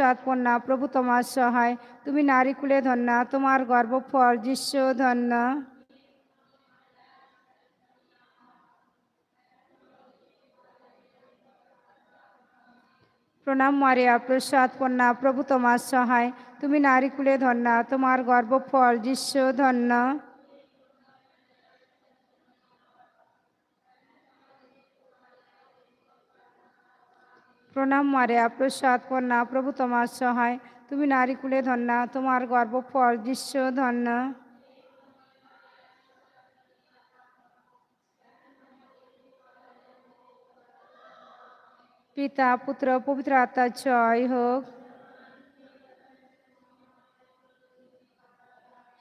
প্রসাদ পন্না প্রভু তোমার সহায়। তুমি নারীকুলে ধন্যা, তোমার গর্ভফল যিশু ধন্য। প্রণাম মারিয়া, প্রসাদ পন্না প্রভু তোমার সহায়। তুমি নারীকুলে ধন্যা, তোমার গর্ভফল যিশু ধন্য। প্রণাম মারিয়া প্রসাদ পন্না প্রভু তোমার সহায়। তুমি নারীকুলে ধন্যা, তোমার গর্ভফল দৃশ্য ধন্য। পিতা, পুত্র, পবিত্র আত্মা, জয় হোক।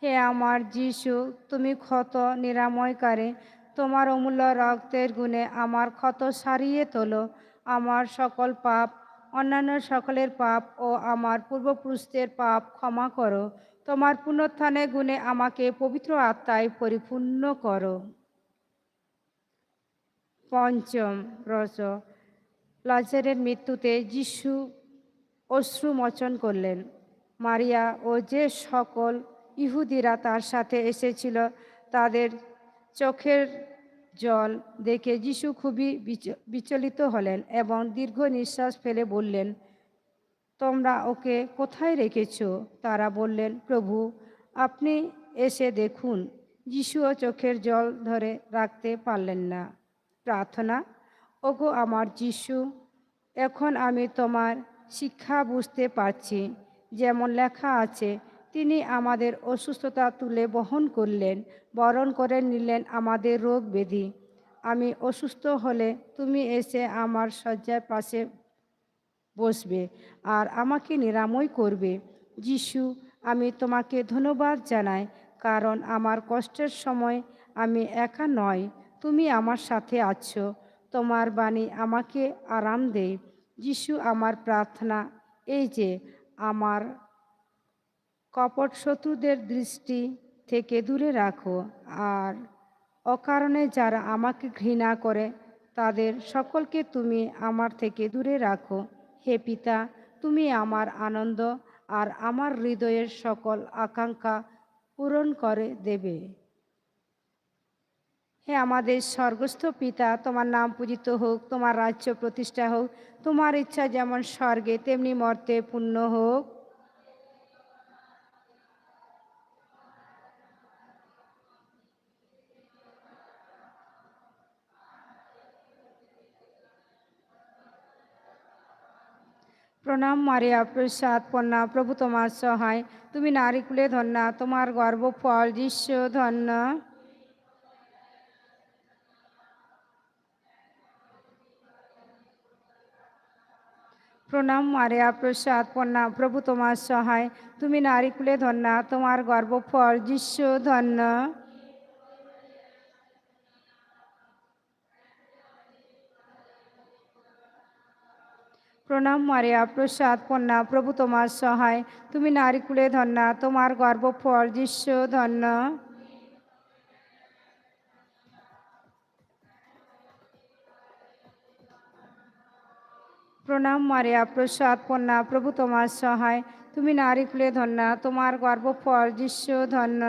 হে আমার যিশু, তুমি ক্ষত নিরাময়কারী তোমার অমূল্য রক্তের গুণে আমার ক্ষত সারিয়ে তোলো। আমার সকল পাপ, অন্যান্য সকলের পাপ ও আমার পূর্বপুরুষদের পাপ ক্ষমা করো। তোমার পুনরুত্থানের গুণে আমাকে পবিত্র আত্মায় পরিপূর্ণ করো। পঞ্চম রস লাজারের মৃত্যুতে যিশু অশ্রুমোচন করলেন। মারিয়া ও যে সকল ইহুদিরা তার সাথে এসেছিল, তাদের চোখের জল দেখে যিশু খুবই বিচ- বিচলিত হলেন এবং দীর্ঘ নিঃশ্বাস ফেলে বললেন, তোমরা ওকে কোথায় রেখেছ? তারা বললেন, প্রভু, আপনি এসে দেখুন, যিশুও চোখের জল ধরে রাখতে পারলেন না। প্রার্থনা, ওগো আমার যিশু, এখন আমি তোমার শিক্ষা বুঝতে পারছি। যেমন লেখা আছে তিনি আমাদের অসুস্থতা তুলে বহন করলেন, বরণ করে নিলেন আমাদের রোগ ব্যাধি আমি অসুস্থ হলে তুমি এসে আমার শয্যার পাশে বসবে আর আমাকে নিরাময় করবে। যিশু, আমি তোমাকে ধন্যবাদ জানাই, কারণ আমার কষ্টের সময় আমি একা নয়, তুমি আমার সাথে আছো, তোমার বাণী আমাকে আরাম দেয়। যিশু আমার প্রার্থনা, এই যে আমার কপট শত্রুদের দৃষ্টি থেকে দূরে রাখো, আর অকারণে যারা আমাকে ঘৃণা করে, তাদের সকলকে তুমি আমার থেকে দূরে রাখো। হে পিতা, তুমি আমার আনন্দ আর আমার হৃদয়ের সকল আকাঙ্ক্ষা পূরণ করে দেবে। হে আমাদের স্বর্গস্থ পিতা, তোমার নাম পূজিত হোক, তোমার রাজ্য প্রতিষ্ঠা হোক, তোমার ইচ্ছা যেমন স্বর্গে, তেমনি মর্তে পূর্ণ হোক। প্রণাম, মারিয়া প্রসাদ, পন্না, প্রভু তোমার সহায়। তুমি নারীকুলে ধন্যা, তোমার গর্ব ফল যিশ্ব ধন্য। প্রণাম, মারিয়া প্রসাদ, পন্না, প্রভু তোমার সহায়। তুমি নারীকুলে ধন্যা, তোমার গর্ব ফল যিশ্ব ধন্য। প্রণাম, মারিয়া প্রসাদ, পন্না, প্রভু তোমার সহায়। তুমি নারীকুলে ধন্যা, তোমার গর্ব ফল যিশ্ব ধন্য। প্রণাম, মারিয়া প্রসাদ, পন্না, প্রভু তোমার সহায়। তুমি নারীকুলে ধন্যা, তোমার গর্ব ফল যিশ্ব ধন্য।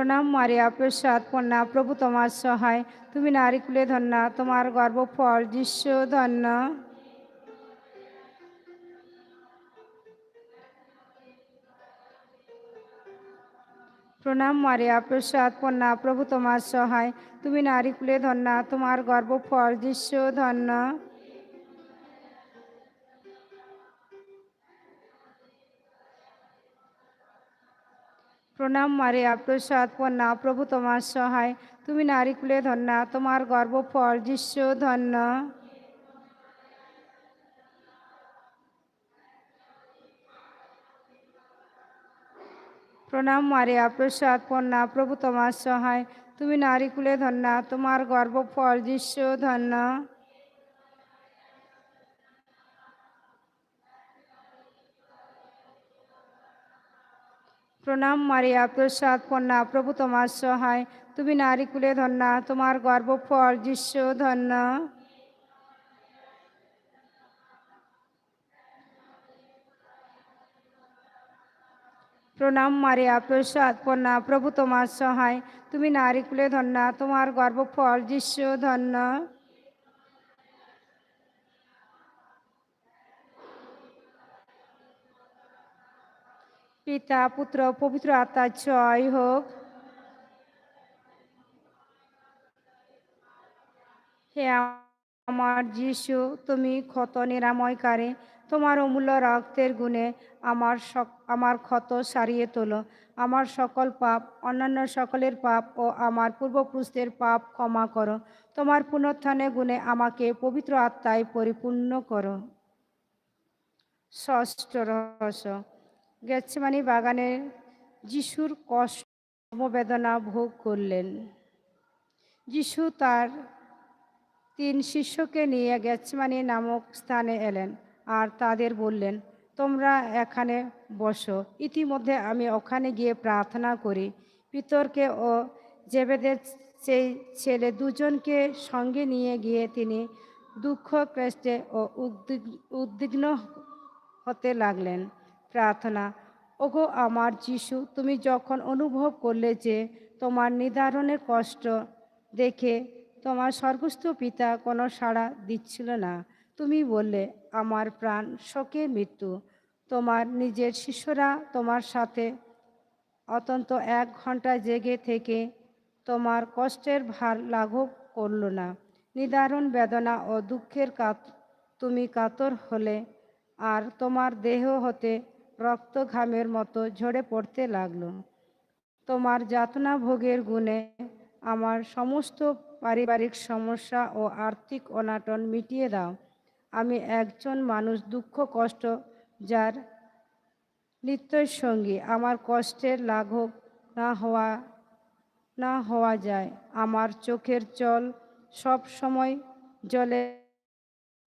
প্রণাম মারিয়া প্রসাদ পন্না প্রভু তোমার সহায়। তুমি নারীকুলে ধন্যা, তোমার গর্ব ফল যিশ্ব ধন্য। প্রণাম মারিয়া প্রসাদ পন্না প্রভু তোমার সহায়। তুমি নারীকুলে ধন্যা, তোমার গর্ব ফল যিশ্ব ধন্য। প্রণাম মারিয়া প্রসাদ পন্না, প্রভু তোমার সহায়। তুমি নারীকুলে ধন্যা, তোমার গর্ব ফল যিশ্ব ধন্য। প্রণাম মারিয়া প্রসাদ পন্না, প্রভু তোমার সহায়। তুমি নারীকুলে ধন্যা, তোমার গর্ব ফল যিশ্ব ধন্য। প্রণাম মারিয়া, প্রসাদ পন্না, প্রভু তোমার সহায়। তুমি নারীকুলে ধন্যা, তোমার গর্ভফল যিশু ধন্য। প্রণাম মারিয়া, প্রসাদ কন্যা প্রভু তোমার সহায়। তুমি নারীকুলে ধন্যা, তোমার গর্ভফল যিশু ধন্য। পিতা, পুত্র, পবিত্র আত্মা, জয় হোক। হে আমার যিশু, তুমি ক্ষত নিরাময়কারী তোমার অমূল্য রক্তের গুণে আমার আমার ক্ষত সারিয়ে তোলো। আমার সকল পাপ, অন্যান্য সকলের পাপ ও আমার পূর্বপুরুষদের পাপ ক্ষমা করো। তোমার পুনরুত্থানে গুণে আমাকে পবিত্র আত্মায় পরিপূর্ণ করো। ষষ্ঠ রহস্য। গেছমানি বাগানে। যিশুর কষ্ট বেদনা ভোগ করলেন। যিশু তার তিন শিষ্যকে নিয়ে গেছমানি নামক স্থানে এলেন আর তাদের বললেন, তোমরা এখানে বসো। ইতিমধ্যে আমি ওখানে গিয়ে প্রার্থনা করি। পিতরকে ও জেবেদের সেই ছেলে দুজনকে সঙ্গে নিয়ে গিয়ে তিনি দুঃখ ক্রেষ্টে ও উদ্বিগ- উদ্বিগ্ন হতে লাগলেন। প্রার্থনা, ওগো আমার যিশু, তুমি যখন অনুভব করলে যে তোমার নিদারণের কষ্ট দেখে তোমার স্বর্গস্থ পিতা কোনো সাড়া দিচ্ছিল না, তুমি বললে, আমার প্রাণ শোকে মৃত্যু। তোমার নিজের শিষ্যরা তোমার সাথে অত্যন্ত এক ঘণ্টা জেগে থেকে তোমার কষ্টের ভার লাঘব করল না। নিদারুণ বেদনা ও দুঃখের কাত, তুমি কাতর হলে আর তোমার দেহ হতে রক্ত ঘামের মতো ঝরে পড়তে লাগল। তোমার যাতনা ভোগের গুণে আমার সমস্ত পারিবারিক সমস্যা ও আর্থিক অনাটন মিটিয়ে দাও। আমি একজন মানুষ দুঃখ কষ্ট যার নিত্যই সঙ্গী। আমার কষ্টের লাঘব না হওয়া না হওয়া যায়। আমার চোখের জল সব সময় জলে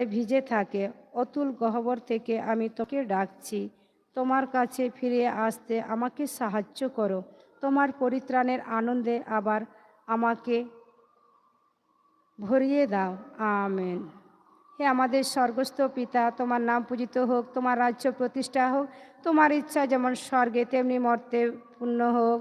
ভিজে থাকে। অতুল গহ্বর থেকে আমি তোকে ডাকছি। তোমার কাছে ফিরে আসতে আমাকে সাহায্য করো। তোমার পরিত্রাণের আনন্দে আবার আমাকে ভরিয়ে দাও। আমেন। হে আমাদের স্বর্গস্থ পিতা, তোমার নাম পূজিত হোক, তোমার রাজ্য প্রতিষ্ঠা হোক, তোমার ইচ্ছা যেমন স্বর্গে, তেমনি মর্তে পূর্ণ হোক।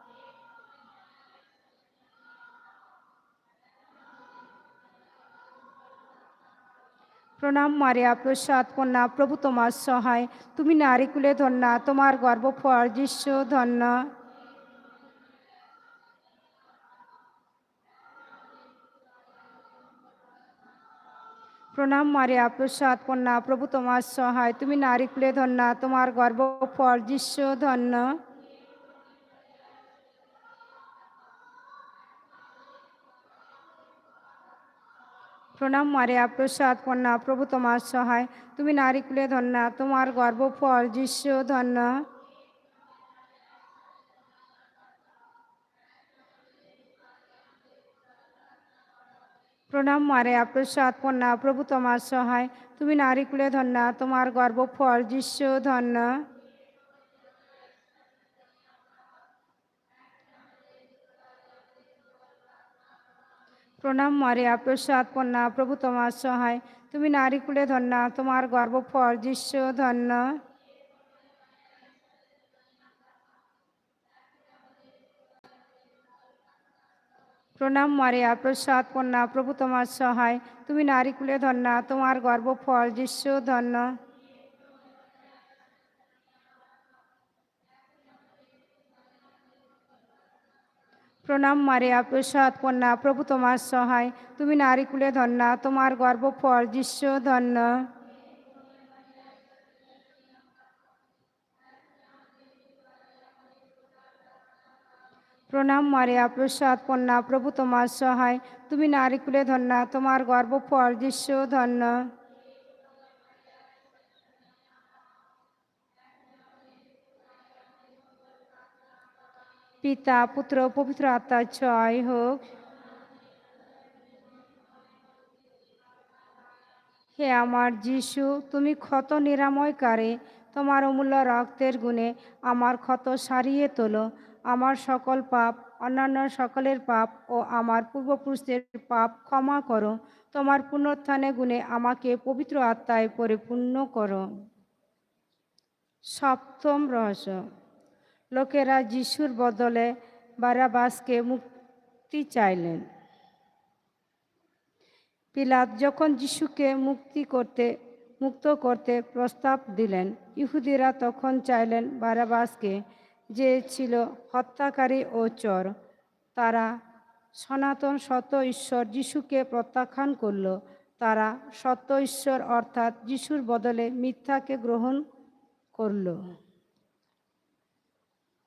প্রণাম মারিয়া, প্রসাদ কন্যা, প্রভু তোমার সহায়। তুমি নারীকুলে ধন্যা, তোমার গর্ভফল যিশু ধন্য। প্রণাম মারিয়া, প্রসাদ কন্যা, প্রভু তোমার সহায়। তুমি নারীকুলে ধন্যা, তোমার গর্ভফল যিশু ধন্য। প্রণাম মারিয়া প্রসাদ কন্যা, প্রভু তোমার সহায়। তুমি নারীকুলে ধন্যা, তোমার গর্ভফল যিশু ধন্য। প্রণাম মারিয়া প্রসাদ কন্যা, প্রভু তোমার সহায়। তুমি নারীকুলে ধন্যা, তোমার গর্ভফল যিশু ধন্য। প্রণাম মারিয়া প্রসাদ কন্যা প্রভু তোমার সহায়। তুমি নারীকুলে ধন্যা, তোমার গর্ভফল যিশু ধন্য। প্রণাম মারিয়া প্রসাদ কন্যা প্রভু তোমার সহায়। তুমি নারীকুলে ধন্যা, তোমার গর্ভফল যিশু ধন্য। প্রণাম মারিয়া প্রসাদ কন্যা, প্রভু তোমার সহায়। তুমি নারীকুলে ধন্যা, তোমার গর্ভফল যিশ্ব ধন্য। প্রণাম মারিয়া প্রসাদ কন্যা, প্রভু তোমার সহায়। তুমি নারীকুলে ধন্যা, তোমার গর্ভফল যিশ্ব ধন্য। পিতা, পুত্র, পবিত্র আত্মা, জয় হোক। হে আমার যিশু, তুমি ক্ষত নিরাময়কারী। তোমার অমূল্য রক্তের গুণে আমার ক্ষত সারিয়ে তোলো। আমার সকল পাপ, অন্যান্য সকলের পাপ ও আমার পূর্বপুরুষদের পাপ ক্ষমা করো। তোমার পুনরুত্থানে গুণে আমাকে পবিত্র আত্মায় পরিপূর্ণ করো। সপ্তম রহস্য। লোকেরা যিশুর বদলে বারাবাসকে মুক্তি চাইলেন। পিলাত যখন যিশুকে মুক্তি করতে, মুক্ত করতে প্রস্তাব দিলেন, ইহুদিরা তখন চাইলেন বারাবাসকে যে ছিল হত্যাকারী ও চর, তারা সনাতন সত্য ঈশ্বর যিশুকে প্রত্যাখ্যান করল, তারা সত্য ঈশ্বর অর্থাৎ যিশুর বদলে মিথ্যাকে গ্রহণ করল।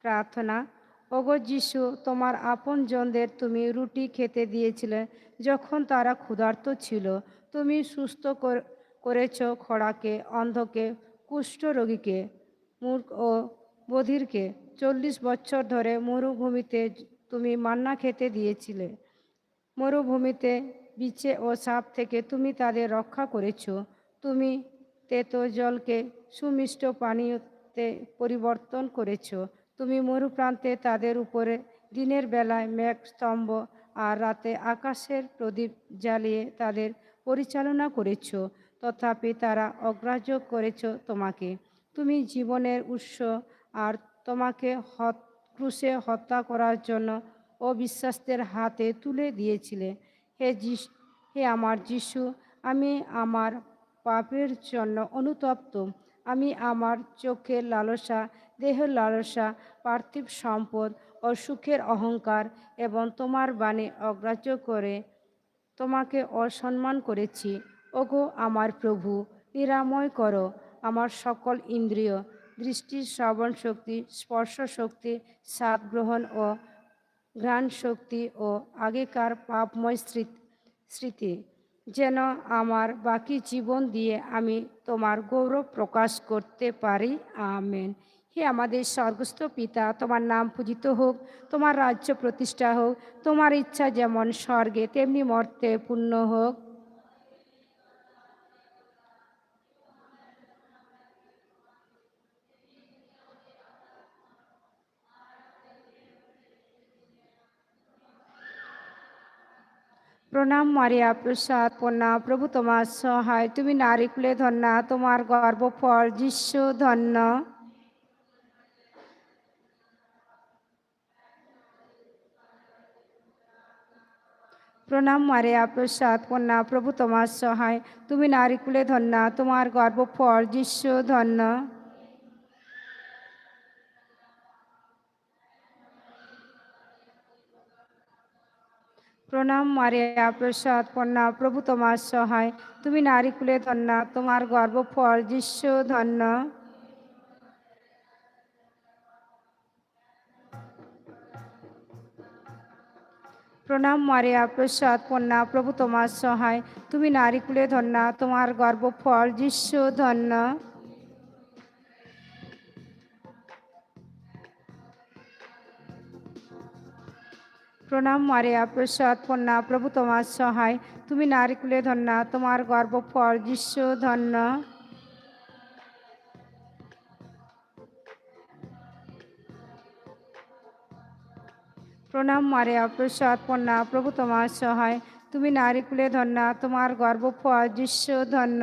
প্রার্থনা, ওগো যিশু, তোমার আপন জনদের তুমি রুটি খেতে দিয়েছিলে যখন তারা ক্ষুধার্ত ছিল। তুমি সুস্থ কর- করেছ খড়াকে, অন্ধকে কুষ্ঠরোগীকে মূর্খ ও বধিরকে। চল্লিশ বছর ধরে মরুভূমিতে তুমি মান্না খেতে দিয়েছিলে। মরুভূমিতে বিচে ও সাপ থেকে তুমি তাদের রক্ষা করেছ। তুমি তেতো জলকে সুমিষ্ট পানীয়তে পরিবর্তন করেছ। তুমি মরুপ্রান্তে তাদের উপরে দিনের বেলায় মেঘ, স্তম্ভ আর রাতে আকাশের প্রদীপ জ্বালিয়ে তাদের পরিচালনা করেছ, তথাপি তারা অগ্রাহ্য করেছ তোমাকে। তুমি জীবনের উৎস আর তোমাকে হত, ক্রুশে হত্যা করার জন্য অবিশ্বাসদের হাতে তুলে দিয়েছিলে। হে যিশ হে আমার যিশু, আমি আমার পাপের জন্য অনুতপ্ত। আমি আমার চোখের লালসা, দেহের লালসা, পার্থিব সম্পদ ও সুখের অহংকার এবং তোমার বাণী অগ্রাহ্য করে তোমাকে অসম্মান করেছি। ওগো আমার প্রভু, নিরাময় করো। আমার সকল ইন্দ্রিয়, দৃষ্টি, শ্রবণ শক্তি, স্পর্শ শক্তি, স্বাদ গ্রহণ ও ঘ্রাণ শক্তি ও আগেকার পাপময় স্মৃতি যেন আমার বাকি জীবন দিয়ে আমি তোমার গৌরব প্রকাশ করতে পারি। আমেন। হে আমাদের স্বর্গস্থ পিতা, তোমার নাম পূজিত হোক, তোমার রাজ্য প্রতিষ্ঠা হোক, তোমার ইচ্ছা যেমন স্বর্গে, তেমনি মর্তে পূর্ণ হোক। প্রণাম মারিয়া প্রসাদ পন্না। প্রভু তোমার সহায়, তুমি নারীকুলে ধন্যা, তোমার গর্ভফল যিশু ধন্য। প্রণাম মারিয়া প্রসাদ পন্না, প্রভু তোমার সহায়, তুমি নারীকুলে ধন্যা, তোমার গর্ভফল যিশু ধন্য। প্রণাম মারিয়া প্রসাদ পন্না প্রভু তোমার সহায়। তুমি নারীকুলে ধন্যা, তোমার গর্ভফল যিশু ধন্য। প্রণাম মারিয়া প্রসাদ পন্না প্রভু তোমার সহায়। তুমি নারীকুলে ধন্যা, তোমার গর্ভফল যিশু ধন্য। প্রণাম মারিয়া প্রসাদ পন্না, প্রভু তোমার সহায়। তুমি নারীকুলে ধন্যা, তোমার গর্ভফল যিশু ধন্য। প্রণাম মারিয়া প্রসাদ পন্না, প্রভু তোমার সহায়। তুমি নারীকুলে ধন্যা, তোমার গর্ভফল যিশু ধন্য।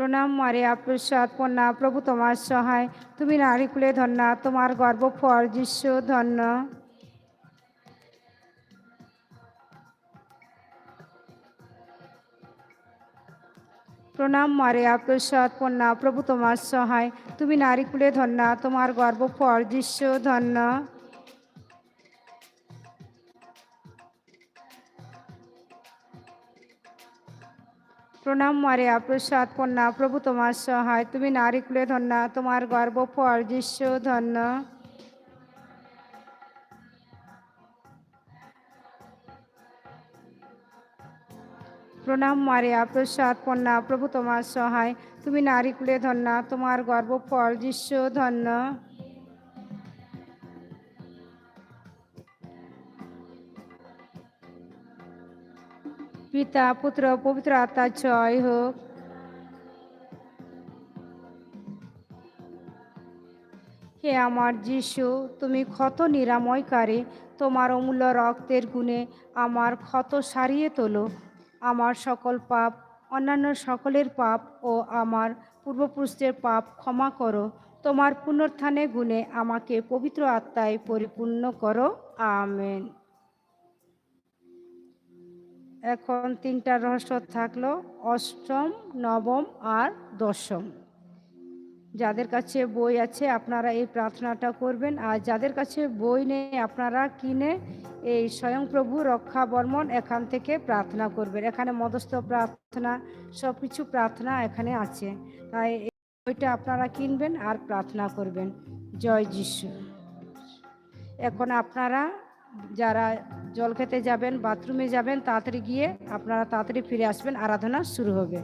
প্রণাম মারিয়া প্রসাদ পন্না, প্রভু তোমার সহায়। তুমি নারীকুলে ধন্যা, তোমার গর্ভফল যিশু ধন্য। প্রণাম মারিয়া প্রসাদ পন্না, প্রভু তোমার সহায়। তুমি নারীকুলে ধন্যা, তোমার গর্ভফল যিশু ধন্য। প্রণাম মারিয়া প্রসাদ কন্যা, প্রভু তোমার সহায়। তুমি নারী কুলে ধন্যা, তোমার গর্ব ফল যিশু ধন্য। প্রণাম মারিয়া প্রসাদ কন্যা, প্রভু তোমার সহায়। তুমি নারী কুলে ধন্যা, তোমার গর্ব ফল যিশু ধন্য। পিতা, পুত্র, পবিত্র আত্মা, জয় হোক। হে আমার যিশু, তুমি ক্ষত নিরাময়কারী। তোমার অমূল্য রক্তের গুণে আমার ক্ষত সারিয়ে তোলো। আমার সকল পাপ, অন্যান্য সকলের পাপ ও আমার পূর্বপুরুষদের পাপ ক্ষমা করো। তোমার পুনর্থানে গুণে আমাকে পবিত্র আত্মায় পরিপূর্ণ করো। আমেন। এখন তিনটা রহস্য থাকল, অষ্টম, নবম আর দশম। যাদের কাছে বই আছে, আপনারা এই প্রার্থনাটা করবেন। আর যাদের কাছে বই নেই, আপনারা কিনে এই স্বয়ংপ্রভু রক্ষা বর্মন এখান থেকে প্রার্থনা করবেন। এখানে মদস্থ প্রার্থনা সব কিছু প্রার্থনা এখানে আছে। তাই এই বইটা আপনারা কিনবেন আর প্রার্থনা করবেন। জয় যিশু। এখন আপনারা যারা জল খেতে যাবেন, বাথরুমে যাবেন, তাড়াতাড়ি গিয়ে আপনারা তাড়াতাড়ি ফিরে আসবেন। আরাধনা শুরু হবে।